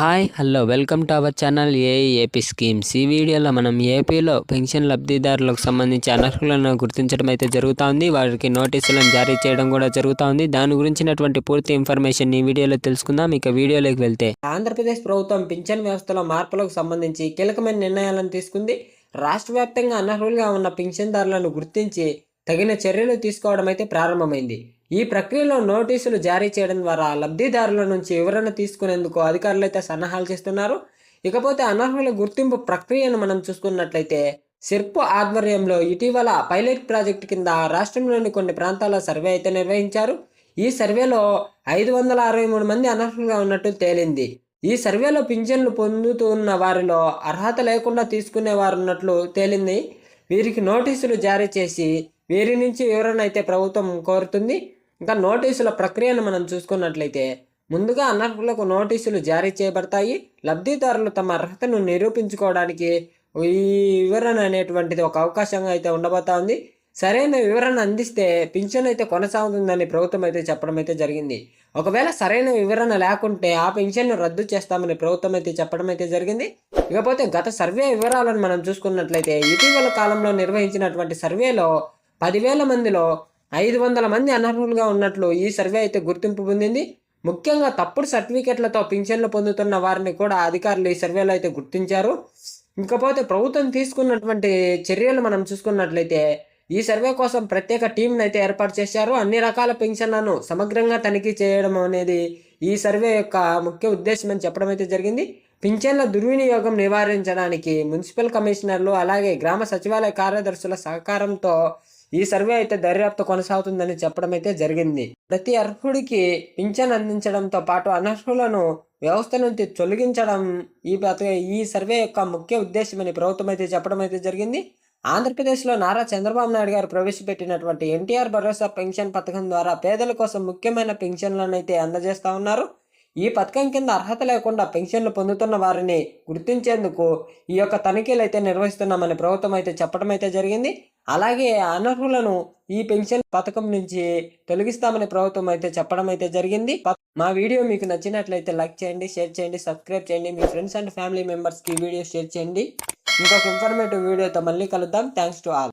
Hi hello welcome to our channel AI AP schemes. ఈ వీడియోలో మనం ఏపీలో పెన్షన్ లబ్ధిదారులకు సంబంధించి అనర్హులను గుర్తించడం అయితే జరుగుతుంది. వారికి నోటీసులను జారీ చేయడం కూడా జరుగుతుంది. దాని గురించినటువంటి పూర్తి ఇన్ఫర్మేషన్ ఈ వీడియోలో తెలుసుకుందాం. ఇక వీడియోలోకి వెళ్తే. ఆంధ్రప్రదేశ్ ప్రభుత్వం పింఛన్ వ్యవస్థలో మార్పులకు సంబంధించి కీలకమైన నిర్ణయాలను తీసుకుంది. రాష్ట్ర వ్యాప్తంగా అనర్హులుగా ఉన్న పింఛన్దారులను గుర్తించి తగిన చర్యలు తీసుకోవడం అయితే ప్రారంభమైంది. ఈ ప్రక్రియలో నోటీసులు జారీ చేయడం ద్వారా లబ్ధిదారుల నుంచి వివరణ తీసుకునేందుకు అధికారులు అయితే సన్నాహాలు చేస్తున్నారు. ఇకపోతే అనర్హుల గుర్తింపు ప్రక్రియను మనం చూసుకున్నట్లయితే సిర్పు ఆధ్వర్యంలో ఇటీవల పైలట్ ప్రాజెక్టు కింద రాష్ట్రంలోని కొన్ని ప్రాంతాల సర్వే అయితే నిర్వహించారు. ఈ సర్వేలో ఐదు వందల అరవై మూడు మంది అనర్హులుగా ఉన్నట్టు తేలింది. ఈ సర్వేలో పింఛన్లు పొందుతున్న వారిలో అర్హత లేకుండా తీసుకునే వారు ఉన్నట్లు తేలింది. వీరికి నోటీసులు జారీ చేసి వీరి నుంచి వివరణ అయితే ప్రభుత్వం కోరుతుంది. ఇంకా నోటీసుల ప్రక్రియను మనం చూసుకున్నట్లయితే ముందుగా అనర్హులకు నోటీసులు జారీ చేయబడతాయి. లబ్ధిదారులు తమ అర్హతను నిరూపించుకోవడానికి ఈ వివరణ అనేటువంటిది ఒక అవకాశంగా అయితే ఉండబోతా ఉంది. సరైన వివరణ అందిస్తే పింఛన్ అయితే కొనసాగుతుందని ప్రభుత్వం అయితే చెప్పడం అయితే జరిగింది. ఒకవేళ సరైన వివరణ లేకుంటే ఆ పింఛన్ను రద్దు చేస్తామని ప్రభుత్వం అయితే చెప్పడం అయితే జరిగింది. ఇకపోతే గత సర్వే వివరాలను మనం చూసుకున్నట్లయితే ఇటీవల కాలంలో నిర్వహించినటువంటి సర్వేలో పదివేల మందిలో ఐదు వందల మంది అనర్హులుగా ఉన్నట్లు ఈ సర్వే అయితే గుర్తింపు పొందింది. ముఖ్యంగా తప్పుడు సర్టిఫికెట్లతో పింఛన్లు పొందుతున్న వారిని కూడా అధికారులు ఈ సర్వేలో అయితే గుర్తించారు. ఇంకపోతే ప్రభుత్వం తీసుకున్నటువంటి చర్యలు మనం చూసుకున్నట్లయితే ఈ సర్వే కోసం ప్రత్యేక టీంను అయితే ఏర్పాటు చేశారు. అన్ని రకాల పెన్షన్లను సమగ్రంగా తనిఖీ చేయడం అనేది ఈ సర్వే యొక్క ముఖ్య ఉద్దేశం అని చెప్పడం అయితే జరిగింది. పింఛన్ల దుర్వినియోగం నివారించడానికి మున్సిపల్ కమిషనర్లు అలాగే గ్రామ సచివాలయ కార్యదర్శుల సహకారంతో ఈ సర్వే అయితే దర్యాప్తు కొనసాగుతుందని చెప్పడం అయితే జరిగింది. ప్రతి అర్హుడికి పింఛన్ అందించడంతో పాటు అనర్హులను వ్యవస్థ నుంచి తొలగించడం ఈ ఈ సర్వే యొక్క ముఖ్య ఉద్దేశమని ప్రభుత్వం అయితే చెప్పడం అయితే జరిగింది. ఆంధ్రప్రదేశ్లో నారా చంద్రబాబు నాయుడు గారు ప్రవేశపెట్టినటువంటి ఎన్టీఆర్ భరోసా పెన్షన్ పథకం ద్వారా పేదల కోసం ముఖ్యమైన పెన్షన్లను అయితే అందజేస్తా ఉన్నారు. ఈ పథకం కింద అర్హత లేకుండా పెన్షన్లు పొందుతున్న వారిని గుర్తించేందుకు ఈ యొక్క తనిఖీలు అయితే నిర్వహిస్తున్నామని ప్రభుత్వం అయితే చెప్పడం అయితే జరిగింది. అలాగే అనర్హులను ఈ పెన్షన్ పథకం నుంచి తొలగిస్తామని ప్రభుత్వం అయితే చెప్పడం అయితే జరిగింది. మా వీడియో మీకు నచ్చినట్లయితే లైక్ చేయండి షేర్ చేయండి సబ్స్క్రైబ్ చేయండి. మీ ఫ్రెండ్స్ అండ్ ఫ్యామిలీ మెంబర్స్కి వీడియో షేర్ చేయండి. ఇంకొక ఇన్ఫర్మేటివ్ వీడియోతో మళ్ళీ కలుద్దాం. Thanks to all.